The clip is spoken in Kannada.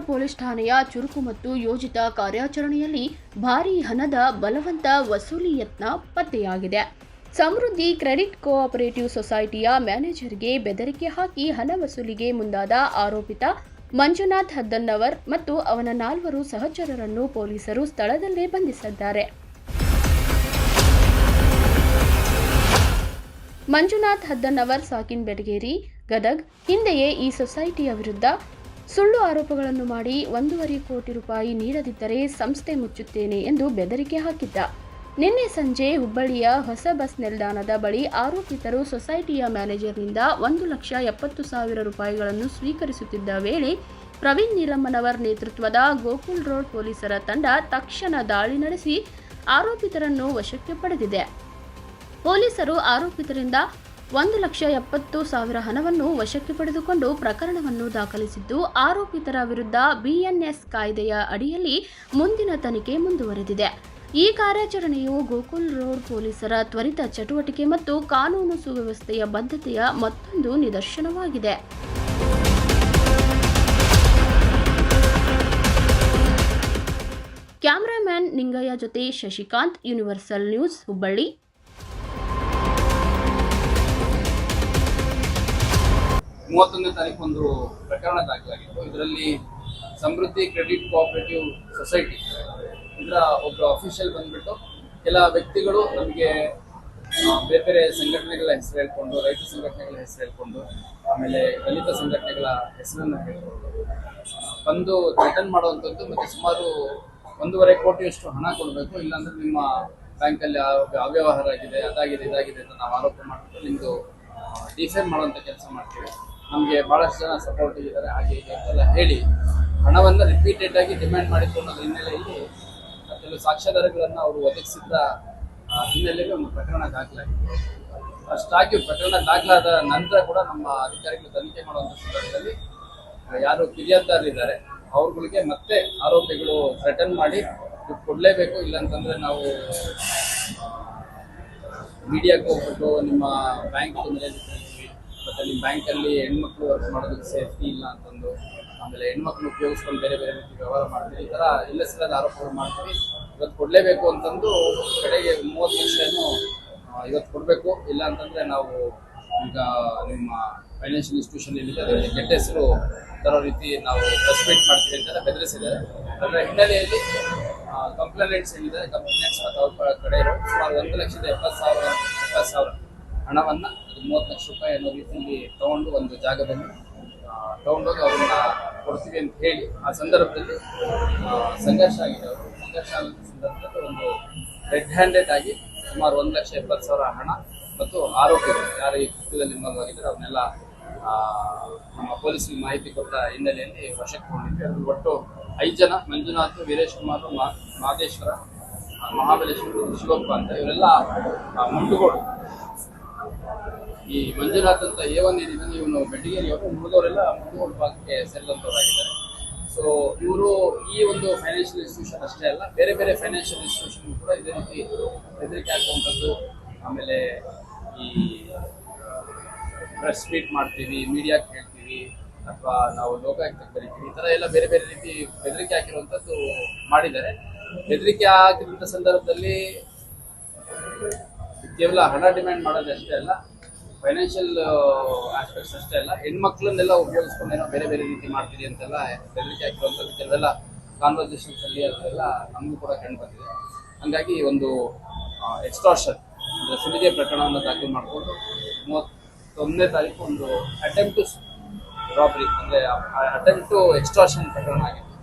ರೋಡ್ ಪೊಲೀಸ್ ಠಾಣೆಯ ಚುರುಕು ಮತ್ತು ಯೋಜಿತ ಕಾರ್ಯಾಚರಣೆಯಲ್ಲಿ ಭಾರೀ ಹಣದ ಬಲವಂತ ವಸೂಲಿ ಯತ್ನ ಪತ್ತೆಯಾಗಿದೆ. ಸಮೃದ್ಧಿ ಕ್ರೆಡಿಟ್ ಕೋಆಪರೇಟಿವ್ ಸೊಸೈಟಿಯ ಮ್ಯಾನೇಜರ್ಗೆ ಬೆದರಿಕೆ ಹಾಕಿ ಹಣ ವಸೂಲಿಗೆ ಮುಂದಾದ ಆರೋಪಿತ ಮಂಜುನಾಥ್ ಹದ್ದನ್ನವರ್ ಮತ್ತು ಅವನ ನಾಲ್ವರು ಸಹಚರರನ್ನು ಪೊಲೀಸರು ಸ್ಥಳದಲ್ಲೇ ಬಂಧಿಸಿದ್ದಾರೆ. ಮಂಜುನಾಥ್ ಹದ್ದನ್ನವರ್ ಸಾಕಿನ್ ಬೆಡಗೇರಿ ಗದಗ್, ಹಿಂದೆಯೇ ಈ ಸೊಸೈಟಿಯ ವಿರುದ್ಧ ಸುಳ್ಳು ಆರೋಪಗಳನ್ನು ಮಾಡಿ ಒಂದೂವರೆ ಕೋಟಿ ರೂಪಾಯಿ ನೀಡದಿದ್ದರೆ ಸಂಸ್ಥೆ ಮುಚ್ಚುತ್ತೇನೆ ಎಂದು ಬೆದರಿಕೆ ಹಾಕಿದ್ದ. ನಿನ್ನೆ ಸಂಜೆ ಹುಬ್ಬಳ್ಳಿಯ ಹೊಸ ಬಸ್ ನಿಲ್ದಾಣದ ಬಳಿ ಆರೋಪಿತರು ಸೊಸೈಟಿಯ ಮ್ಯಾನೇಜರ್ನಿಂದ ಒಂದು ಲಕ್ಷ ಎಪ್ಪತ್ತು ಸಾವಿರ ರೂಪಾಯಿಗಳನ್ನು ಸ್ವೀಕರಿಸುತ್ತಿದ್ದ ವೇಳೆ ಪ್ರವೀಣ್ ನೀಲಮ್ಮನವರ್ ನೇತೃತ್ವದ ಗೋಕುಲ್ ರೋಡ್ ಪೊಲೀಸರ ತಂಡ ತಕ್ಷಣ ದಾಳಿ ನಡೆಸಿ ಆರೋಪಿತರನ್ನು ವಶಕ್ಕೆ ಪಡೆದಿದೆ. ಪೊಲೀಸರು ಆರೋಪಿತರಿಂದ ಒಂದು ಲಕ್ಷ ಎಪ್ಪತ್ತು ಸಾವಿರ ಹಣವನ್ನು ವಶಕ್ಕೆ ಪಡೆದುಕೊಂಡು ಪ್ರಕರಣವನ್ನು ದಾಖಲಿಸಿದ್ದು, ಆರೋಪಿತರ ವಿರುದ್ಧ ಬಿಎನ್ಎಸ್ ಕಾಯ್ದೆಯ ಅಡಿಯಲ್ಲಿ ಮುಂದಿನ ತನಿಖೆ ಮುಂದುವರೆದಿದೆ. ಈ ಕಾರ್ಯಾಚರಣೆಯು ಗೋಕುಲ್ ರೋಡ್ ಪೊಲೀಸರ ತ್ವರಿತ ಚಟುವಟಿಕೆ ಮತ್ತು ಕಾನೂನು ಸುವ್ಯವಸ್ಥೆಯ ಬದ್ಧತೆಯ ಮತ್ತೊಂದು ನಿದರ್ಶನವಾಗಿದೆ. ಕ್ಯಾಮರಾಮ್ಯಾನ್ ನಿಂಗಯ್ಯ ಜೊತೆ ಶಶಿಕಾಂತ್, ಯೂನಿವರ್ಸಲ್ ನ್ಯೂಸ್ ಹುಬ್ಬಳ್ಳಿ. ಮೂವತ್ತೊಂದನೇ ತಾರೀಕು ಒಂದು ಪ್ರಕರಣ ದಾಖಲಾಗಿತ್ತು. ಇದರಲ್ಲಿ ಸಮೃದ್ಧಿ ಕ್ರೆಡಿಟ್ ಕೋಆಪರೇಟಿವ್ ಸೊಸೈಟಿ, ಇದರ ಒಬ್ಬ ಅಫಿಷಿಯಲ್ ಬಂದ್ಬಿಟ್ಟು ಕೆಲ ವ್ಯಕ್ತಿಗಳು ನಮಗೆ ಬೇರೆ ಬೇರೆ ಸಂಘಟನೆಗಳ ಹೆಸರು ಹೇಳ್ಕೊಂಡು, ರೈತ ಸಂಘಟನೆಗಳ ಹೆಸರು ಹೇಳ್ಕೊಂಡು, ಆಮೇಲೆ ದಲಿತ ಸಂಘಟನೆಗಳ ಹೆಸರನ್ನು ಹೇಳ್ಕೊಂಡು ಬಂದು ರಿಟರ್ನ್ ಮಾಡುವಂಥದ್ದು ಮತ್ತೆ ಸುಮಾರು ಒಂದೂವರೆ ಕೋಟಿಯಷ್ಟು ಹಣ ಕೊಡಬೇಕು. ಇಲ್ಲಾಂದ್ರೆ ನಿಮ್ಮ ಬ್ಯಾಂಕಲ್ಲಿ ಅವ್ಯವಹಾರ ಆಗಿದೆ, ಅದಾಗಿದೆ, ಇದಾಗಿದೆ ಅಂತ ನಾವು ಆರೋಪ ಮಾಡಿಬಿಟ್ಟು ನಿಮ್ಮದು ಡಿಫೇಮ್ ಮಾಡುವಂಥ ಕೆಲಸ ಮಾಡ್ತೀವಿ. ನಮಗೆ ಬಹಳಷ್ಟು ಜನ ಸಪೋರ್ಟ್ ಇದ್ದಾರೆ, ಹಾಗೆ ಅಂತೆಲ್ಲ ಹೇಳಿ ಹಣವನ್ನು ರಿಪೀಟೆಡ್ ಆಗಿ ಡಿಮ್ಯಾಂಡ್ ಮಾಡಿಕೊಂಡು ಹಿನ್ನೆಲೆಯಲ್ಲಿ ಕೆಲವು ಸಾಕ್ಷ್ಯಾಧಾರಗಳನ್ನು ಅವರು ಒದಗಿಸಿದ್ದ ಹಿನ್ನೆಲೆಯಲ್ಲಿ ಒಂದು ಪ್ರಕರಣ ದಾಖಲಾಗಿದೆ. ಅಷ್ಟಾಗಿ ಪ್ರಕರಣ ದಾಖಲಾದ ನಂತರ ಕೂಡ ನಮ್ಮ ಅಧಿಕಾರಿಗಳು ತನಿಖೆ ಮಾಡುವಂಥ ಸಂದರ್ಭದಲ್ಲಿ ಯಾರು ಕಿರಿಯದ್ದಾರಿದ್ದಾರೆ ಅವ್ರುಗಳಿಗೆ ಮತ್ತೆ ಆರೋಪಿಗಳು ಥ್ರೆಟನ್ ಮಾಡಿ ದುಡ್ಡು ಕೊಡಲೇಬೇಕು, ಇಲ್ಲಾಂತಂದ್ರೆ ನಾವು ಮೀಡಿಯಾಕ್ಕೆ ಹೋಗ್ಬಿಟ್ಟು ನಿಮ್ಮ ಬ್ಯಾಂಕ್ ಮನೆಯಲ್ಲಿ ನಿಮ್ಮ ಬ್ಯಾಂಕಲ್ಲಿ ಹೆಣ್ಮಕ್ಳು ವರ್ಕ್ ಮಾಡೋದಕ್ಕೆ ಸೇಫ್ಟಿ ಇಲ್ಲ ಅಂತಂದು ಆಮೇಲೆ ಹೆಣ್ಮಕ್ಳು ಉಪಯೋಗಿಸ್ಕೊಂಡು ಬೇರೆ ಬೇರೆ ರೀತಿ ವ್ಯವಹಾರ ಮಾಡ್ತೀವಿ ಈ ಥರ ಇಲ್ಲ ಸಲ್ಲದ ಆರೋಪಗಳು ಮಾಡ್ತೀವಿ. ಇವತ್ತು ಕೊಡಲೇಬೇಕು ಅಂತಂದು ಕಡೆಗೆ ಮೂವತ್ತು ಲಕ್ಷ ಏನು ಆ, ಇವತ್ತು ಕೊಡಬೇಕು. ಇಲ್ಲ ಅಂತಂದ್ರೆ ನಾವು ಈಗ ನಿಮ್ಮ ಫೈನಾನ್ಷಿಯಲ್ ಇನ್ಸ್ಟಿಟ್ಯೂಷನ್ ಏನಿದೆ ಅದರಲ್ಲಿ ಕೆಟ್ಟ ಹೆಸರು ತರೋ ರೀತಿ ನಾವು ಮೀಟ್ ಮಾಡ್ತೀವಿ ಅಂತೆಲ್ಲ ಬೆದರಿಸಿದ್ದಾರೆ. ಅದರ ಹಿನ್ನೆಲೆಯಲ್ಲಿ ಕಂಪ್ಲೇಂಟ್ಸ್ ಏನಿದೆ ಕಂಪ್ಲೇಂಟ್ಸ್ ಅವ್ರ ಕಡೆ ಸುಮಾರು ಒಂದು ಲಕ್ಷದ ಎಪ್ಪತ್ತು ಸಾವಿರ ಎಪ್ಪತ್ತು ಸಾವಿರ ಹಣವನ್ನು ಮೂವತ್ತು ಲಕ್ಷ ರೂಪಾಯಿ ಅನ್ನೋ ರೀತಿಯಲ್ಲಿ ತಗೊಂಡು ಒಂದು ಜಾಗದಲ್ಲಿ ತಗೊಂಡೋಗಿ ಅವ್ರನ್ನ ಕೊಡ್ತೀವಿ ಅಂತ ಹೇಳಿ ಆ ಸಂದರ್ಭದಲ್ಲಿ ಸಂಘರ್ಷ ಆಗಿದೆ ಅವರು. ಸಂಘರ್ಷ ಆಗಿದ್ದ ಸಂದರ್ಭದಲ್ಲಿ ಒಂದು ರೆಡ್ ಹ್ಯಾಂಡೆಡ್ ಆಗಿ ಸುಮಾರು ಒಂದು ಲಕ್ಷ ಎಪ್ಪತ್ತು ಸಾವಿರ ಹಣ ಮತ್ತು ಆರೋಪಿಗಳು, ಯಾರು ಈ ಕೃತ್ಯದಲ್ಲಿ ಇನ್ವಾಲ್ವ್ ಅವನ್ನೆಲ್ಲ ನಮ್ಮ ಪೊಲೀಸರಿಗೆ ಮಾಹಿತಿ ಕೊಟ್ಟ ಹಿನ್ನೆಲೆಯಲ್ಲಿ ವಶಕ್ಕೆ ತಗೊಂಡಿದ್ವಿ ಅದ್ರಲ್ಲಿ ಒಟ್ಟು ಐದು ಜನ, ಮಂಜುನಾಥ್, ವೀರೇಶ್ ಕುಮಾರ್ ಮಾದೇಶ್ವರ, ಮಹಾಬಲೇಶ್ವರ, ಶಿವಪ್ಪ ಅಂತ ಇವರೆಲ್ಲ ಮುಂಡುಗೋಡು ಈ ಮಂಜುನಾಥ್ ಅಂತ ಎ ಒನ್ ಏನಿದ್ದಾನೆ ಇವನು ಬೆಟ್ಟಿಗೇರಿಯವರು ಉಳಿದವರೆಲ್ಲ ಮುಂಡುಗೋಡು ಭಾಗಕ್ಕೆ ಸೇರಿದಂಥವರಾಗಿದ್ದಾರೆ. ಸೊ ಇವರು ಈ ಒಂದು ಫೈನಾನ್ಷಿಯಲ್ ಇನ್ಸ್ಟಿಟ್ಯೂಷನ್ ಅಷ್ಟೇ ಅಲ್ಲ, ಬೇರೆ ಬೇರೆ ಫೈನಾನ್ಷಿಯಲ್ ಇನ್ಸ್ಟಿಟ್ಯೂಷನ್ ಕೂಡ ಇದೇ ರೀತಿ ಹೆದರಿಕೆ ಹಾಕುವಂಥದ್ದು ಆಮೇಲೆ ಈ ಪ್ರೆಸ್ ಮೀಟ್ ಮಾಡ್ತೀವಿ ಮೀಡಿಯಾಕ್ಕೆ ಹೇಳ್ತೀವಿ ಅಥವಾ ನಾವು ಲೋಕಾಯುಕ್ತ ಕರಿತೀವಿ ಈ ಥರ ಎಲ್ಲ ಬೇರೆ ಬೇರೆ ರೀತಿ ಬೆದರಿಕೆ ಹಾಕಿರುವಂಥದ್ದು ಮಾಡಿದ್ದಾರೆ. ಬೆದರಿಕೆ ಹಾಕಿದಂಥ ಸಂದರ್ಭದಲ್ಲಿ ಕೇವಲ ಹಣ ಡಿಮ್ಯಾಂಡ್ ಮಾಡೋದಷ್ಟೇ ಅಲ್ಲ ಫೈನಾನ್ಷಿಯಲ್ ಆಸ್ಪೆಕ್ಟ್ಸ್ ಅಷ್ಟೇ ಅಲ್ಲ. ಹೆಣ್ಮಕ್ಳನ್ನೆಲ್ಲ ಉಪಯೋಗಿಸ್ಕೊಂಡು ಏನೋ ಬೇರೆ ಬೇರೆ ರೀತಿ ಮಾಡ್ತೀರಿ ಅಂತೆಲ್ಲ ಬೆದರಿಕೆ ಹಾಕಿರುವಂಥದ್ದು ಕೆಲವೆಲ್ಲ ಕಾನ್ವರ್ಸೇಷನ್ಸ್ ಅಲ್ಲಿ ಅದೆಲ್ಲ ನಮಗೂ ಕೂಡ ಕಂಡು ಬಂದಿದೆ. ಹಂಗಾಗಿ ಒಂದು ಎಕ್ಸ್ಟಾರ್ಷನ್ ಅಂದರೆ ಸುಲಿಗೆ ಪ್ರಕರಣವನ್ನು ದಾಖಲು ಮಾಡಿಕೊಂಡು ಮೂವತ್ತೊಂದನೇ ತಾರೀಕು ಒಂದು ಅಟೆಂಪ್ಟ್ ರಾಬ್ರಿ ಅಂದರೆ ಅಟೆಂಪ್ಟ್ ಎಕ್ಸ್ಟ್ರಾಷನ್ ಪ್ರಕರಣ ಆಗಿತ್ತು